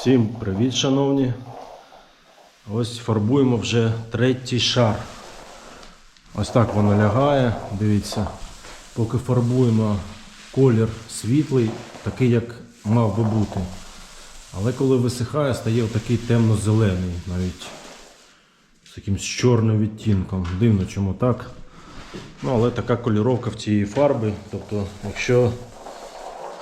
Всім привіт, шановні. Ось фарбуємо вже третій шар. Ось так воно лягає. Дивіться, поки фарбуємо колір світлий, такий, як мав би бути. Але коли висихає, стає такий темно-зелений, навіть з якимсь чорним відтінком. Дивно, чому так. Ну, але така кольоровка в цієї фарби. Тобто, якщо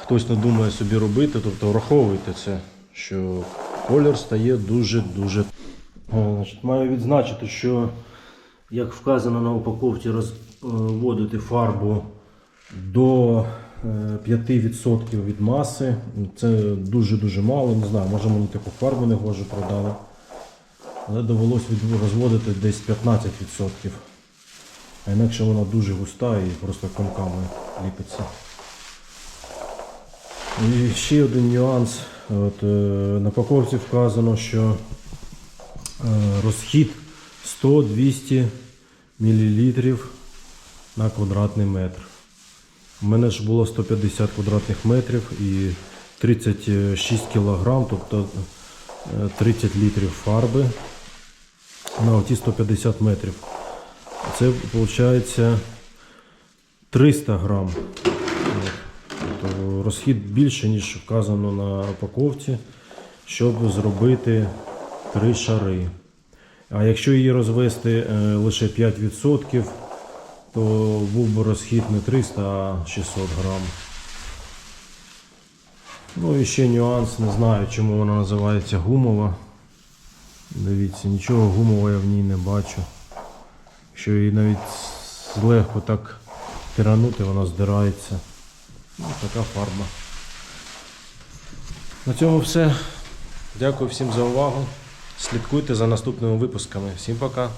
хтось не думає собі робити, тобто враховуйте це, що колір стає дуже-дуже. Е, маю відзначити, що як вказано на упаковці, розводити фарбу до е, 5% від маси. Це дуже-дуже мало, не знаю, може мені таку фарбу не гоже продали. Але довелось від- розводити десь 15%. А інакше вона дуже густа і просто комками ліпиться. І ще один нюанс. От, е, на упаковці вказано, що е, розхід 100-200 мл на квадратний метр. У мене ж було 150 квадратних метрів і 36 кг, тобто е, 30 літрів фарби на оті 150 метрів. Це виходить 300 грам. Тобто розхід більше, ніж вказано на упаковці, щоб зробити три шари. А якщо її розвести е, лише 5%, то був би розхід не 300, а 600 грам. Ну і ще нюанс, не знаю, чому вона називається гумова. Дивіться, нічого гумового я в ній не бачу. Якщо її навіть легко так тиранути, вона здирається. Ну, така фарба. На цьому все. Дякую всім за увагу. Слідкуйте за наступними випусками. Всім пока.